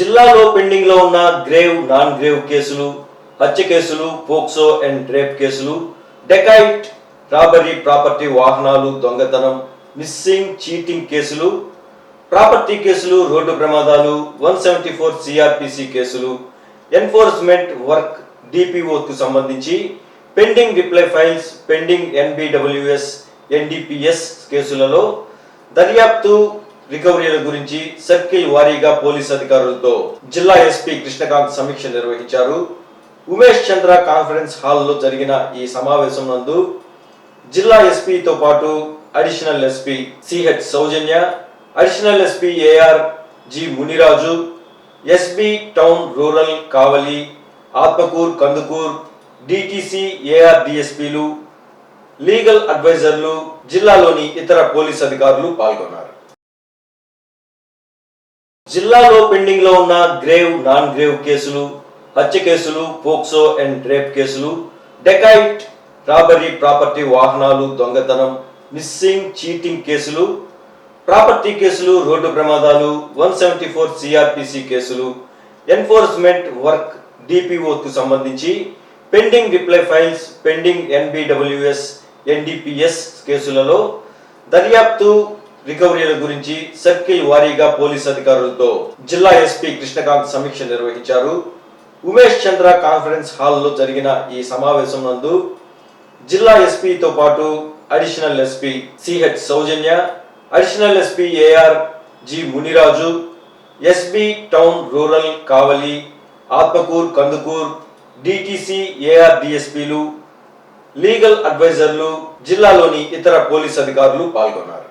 జిల్లాలో పెండింగ్లో ఉన్న గ్రేవ్ నాన్ గ్రేవ్ కేసులు హత్య కేసులు పోక్సో అండ్ రేప్ కేసులు డెకైట్ రాబరీ ప్రాపర్టీ వాహనాలు దొంగతనం మిస్సింగ్ చీటింగ్ కేసులు ప్రాపర్టీ కేసులు రోడ్డు ప్రమాదాలు వన్ సెవెంటీ ఫోర్ సిఆర్పిసి కేసులు ఎన్ఫోర్స్మెంట్ వర్క్ డిపిఓకు సంబంధించి pending reply files pending NBWS NDPS కేసులలో దర్యాప్తు రికవరీల గురించి సర్కిల్ వారీగా పోలీస్ అధికారులతో జిల్లా ఎస్పీ కృష్ణకాంత్ సమీక్ష నిర్వహించారు. ఉమేష్ చంద్ర కాన్ఫరెన్స్ హాల్లో జరిగిన ఈ సమావేశం నందు జిల్లా ఎస్పీతో పాటు additional SP CH Soujanya additional SP AR G Muniraju SB town rural Kavali Atmakur Kandukur DTC AR డిఎస్పీలు legal అడ్వైజర్లు జిల్లాలోని ఇతర పోలీస్ అధికారులు పాల్గొన్నారు. జిల్లాలో పెండింగ్లో ఉన్న గ్రేవ్ నాన్ గ్రేవ్ కేసులు హత్య కేసులు పోక్సో అండ్ రేప్ కేసులు డెకైట్ రాబరీ ప్రాపర్టీ వాహనాలు దొంగతనం మిస్సింగ్ చీటింగ్ కేసులు ప్రాపర్టీ కేసులు రోడ్డు ప్రమాదాలు వన్ సెవెంటీ ఫోర్ సిఆర్పిసి కేసులు ఎన్ఫోర్స్మెంట్ వర్క్ డిపిఓకు సంబంధించి pending reply files pending NBWS NDPS కేసులలో దర్యాప్తు రికవరీల గురించి సర్కిల్ వారీగా పోలీస్ అధికారులతో జిల్లా ఎస్పీ కృష్ణకాంత్ సమీక్ష నిర్వహించారు. ఉమేష్ చంద్ర కాన్ఫరెన్స్ హాల్లో జరిగిన ఈ సమావేశం నందు జిల్లా ఎస్పీతో పాటు additional SP CH Soujanya additional SP AR G Muniraju SB town rural Kavali Atmakur Kandukur DTC AR డిఎస్పీలు legal అడ్వైజర్లు జిల్లాలోని ఇతర పోలీస్ అధికారులు పాల్గొన్నారు.